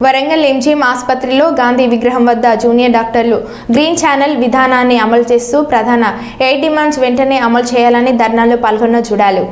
Warangal MGM ఆసుపత్రిలో గాంధీ విగ్రహం వద్ద జూనియర్ డాక్టర్లు గ్రీన్ ఛానల్ విధానాన్ని అమలు చేస్తూ ప్రధాన ఎయిట్ డిమాండ్స్ వెంటనే అమలు చేయాలని ధర్నాలో పాల్గొన్న చూడాలి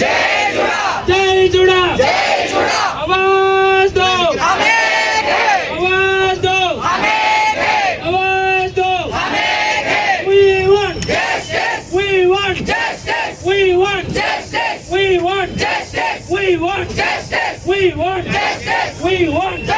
જય જુડા જય જુડા અવાજ દો અમે અવાજ દો અમે અવાજ દો અમે we want justice we want justice we want justice we want justice we want justice we want justice we want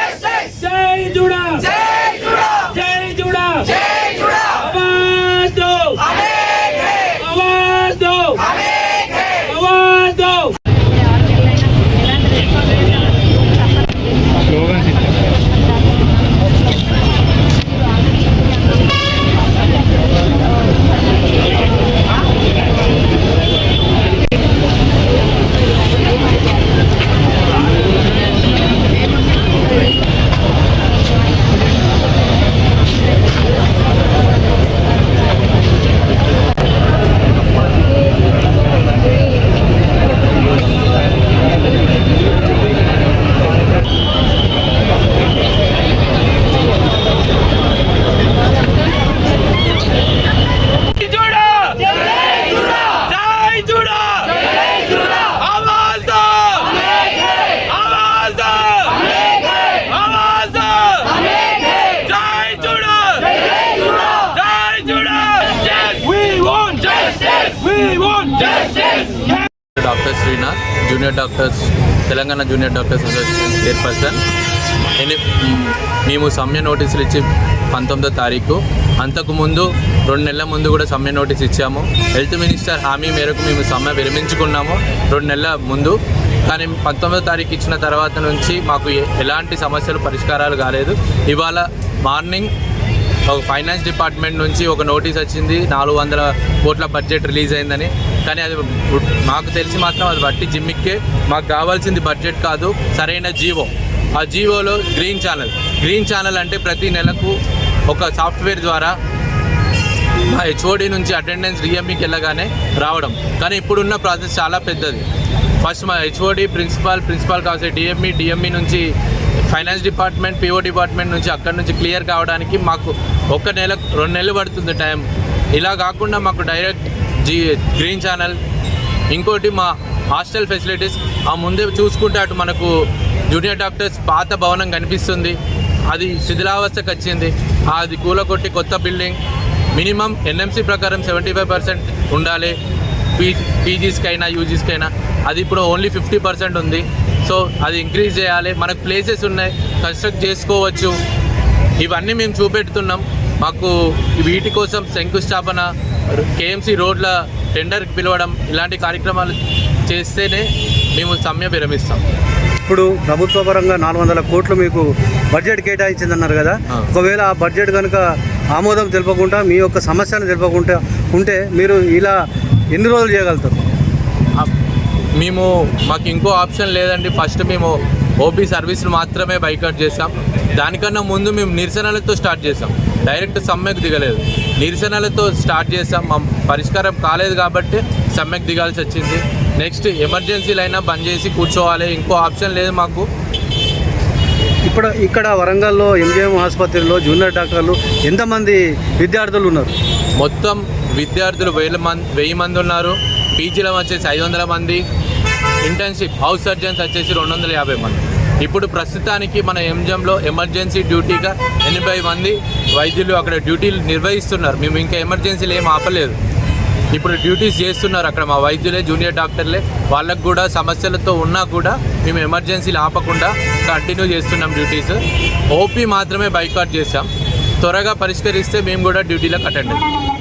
doctor Srinath junior doctors Telangana junior doctors association chairperson మేము సమ్మె నోటీసులు ఇచ్చి పంతొమ్మిదో తారీఖు. అంతకుముందు రెండు నెలల ముందు కూడా సమ్మె నోటీస్ ఇచ్చాము. హెల్త్ మినిస్టర్ హామీ మేరకు మేము సమ్మె విరమించుకున్నాము రెండు నెలల ముందు. కానీ పంతొమ్మిదో తారీఖు ఇచ్చిన తర్వాత నుంచి మాకు ఎలాంటి సమస్యలు పరిష్కారాలు కాలేదు. ఇవాళ మార్నింగ్ ఒక ఫైనాన్స్ డిపార్ట్మెంట్ నుంచి ఒక నోటీస్ వచ్చింది. నాలుగు వందల కోట్ల బడ్జెట్ రిలీజ్ అయిందని. కానీ అది మాకు తెలిసి మాత్రం అది బట్టి జిమ్మిక్కే. మాకు కావాల్సింది బడ్జెట్ కాదు సరైన జీవో. ఆ జీవోలో గ్రీన్ ఛానల్. గ్రీన్ ఛానల్ అంటే ప్రతి నెలకు ఒక సాఫ్ట్వేర్ ద్వారా మా హెచ్ఓడి నుంచి అటెండెన్స్ డిఎంఈకి వెళ్ళగానే రావడం. కానీ ఇప్పుడున్న ప్రాసెస్ చాలా పెద్దది. ఫస్ట్ మా హెచ్ఓడి ప్రిన్సిపాల్ ప్రిన్సిపాల్ కావాల్సి డిఎంఈ డిఎంఈ నుంచి ఫైనాన్స్ డిపార్ట్మెంట్ పిఓ డిపార్ట్మెంట్ నుంచి అక్కడ నుంచి క్లియర్ కావడానికి మాకు ఒక నెల రెండు నెలలు పడుతుంది టైం. ఇలా కాకుండా మాకు డైరెక్ట్ జీ గ్రీన్ ఛానల్ ఇంకోటి మా హాస్టల్ ఫెసిలిటీస్ ఆ ముందే చూసుకుంటే అటు మనకు జూనియర్ డాక్టర్స్ పాత భవనం కనిపిస్తుంది. అది శిథిలావస్థకు వచ్చింది. అది కూలకొట్టి కొత్త బిల్డింగ్. మినిమం ఎన్ఎంసీ ప్రకారం సెవెంటీ ఫైవ్ పర్సెంట్ ఉండాలి. పీ పీజీస్కైనా యూజీస్కైనా అది ఇప్పుడు ఓన్లీ ఫిఫ్టీ పర్సెంట్ ఉంది. సో అది ఇంక్రీజ్ చేయాలి. మనకు ప్లేసెస్ ఉన్నాయి. కన్స్ట్రక్ట్ చేసుకోవచ్చు. ఇవన్నీ మేము చూపెడుతున్నాం. మాకు వీటి కోసం శంకుస్థాపన కేఎంసీ రోడ్ల టెండర్కి పిలవడం ఇలాంటి కార్యక్రమాలు చేస్తేనే మేము సమ్మె విరమిస్తాం. ఇప్పుడు ప్రభుత్వ పరంగా నాలుగు వందల కోట్లు మీకు బడ్జెట్ కేటాయించిందన్నారు కదా. ఒకవేళ ఆ బడ్జెట్ కనుక ఆమోదం తెలపకుండా మీ యొక్క సమస్యను తెలపకుండా ఉంటే మీరు ఇలా ఎన్ని రోజులు చేయగలుగుతారు? మేము మాకు ఇంకో ఆప్షన్ లేదండి. ఫస్ట్ మేము ఓపీ సర్వీస్లు మాత్రమే బైకౌట్ చేసాం దానికన్నా ముందు మేము నిరసనలతో స్టార్ట్ చేసాం డైరెక్ట్ సమ్మెకు దిగలేదు. నిరసనలతో స్టార్ట్ చేసాం మా పరిష్కారం కాలేదు కాబట్టి సమ్మెకు దిగాల్సి వచ్చింది. నెక్స్ట్ ఎమర్జెన్సీలు అయినా బంద్ చేసి కూర్చోవాలి. ఇంకో ఆప్షన్ లేదు మాకు. ఇప్పుడు ఇక్కడ వరంగల్లో ఎంజిఎం ఆసుపత్రిలో జూనియర్ డాక్టర్లు ఎంతమంది విద్యార్థులు ఉన్నారు? మొత్తం విద్యార్థులు వేల మంది వెయ్యి మంది ఉన్నారు. పీజీలో వచ్చేసి ఐదు వందల మంది. ఇంటర్న్షిప్ హౌస్ సర్జన్స్ వచ్చేసి రెండు వందల యాభై మంది. ఇప్పుడు ప్రస్తుతానికి మన ఎంజంలో ఎమర్జెన్సీ డ్యూటీగా ఎనభై మంది వైద్యులు అక్కడ డ్యూటీలు నిర్వహిస్తున్నారు. మేము ఇంకా ఎమర్జెన్సీలు ఏం ఆపలేదు. ఇప్పుడు డ్యూటీస్ చేస్తున్నారు అక్కడ మా వైద్యులే జూనియర్ డాక్టర్లే. వాళ్ళకు కూడా సమస్యలతో ఉన్నా కూడా మేము ఎమర్జెన్సీలు ఆపకుండా కంటిన్యూ చేస్తున్నాం డ్యూటీస్. ఓపీ మాత్రమే బైకాట్ చేసాం త్వరగా పరిష్కరిస్తే మేము కూడా డ్యూటీలకు అటెండ్ అవుతాం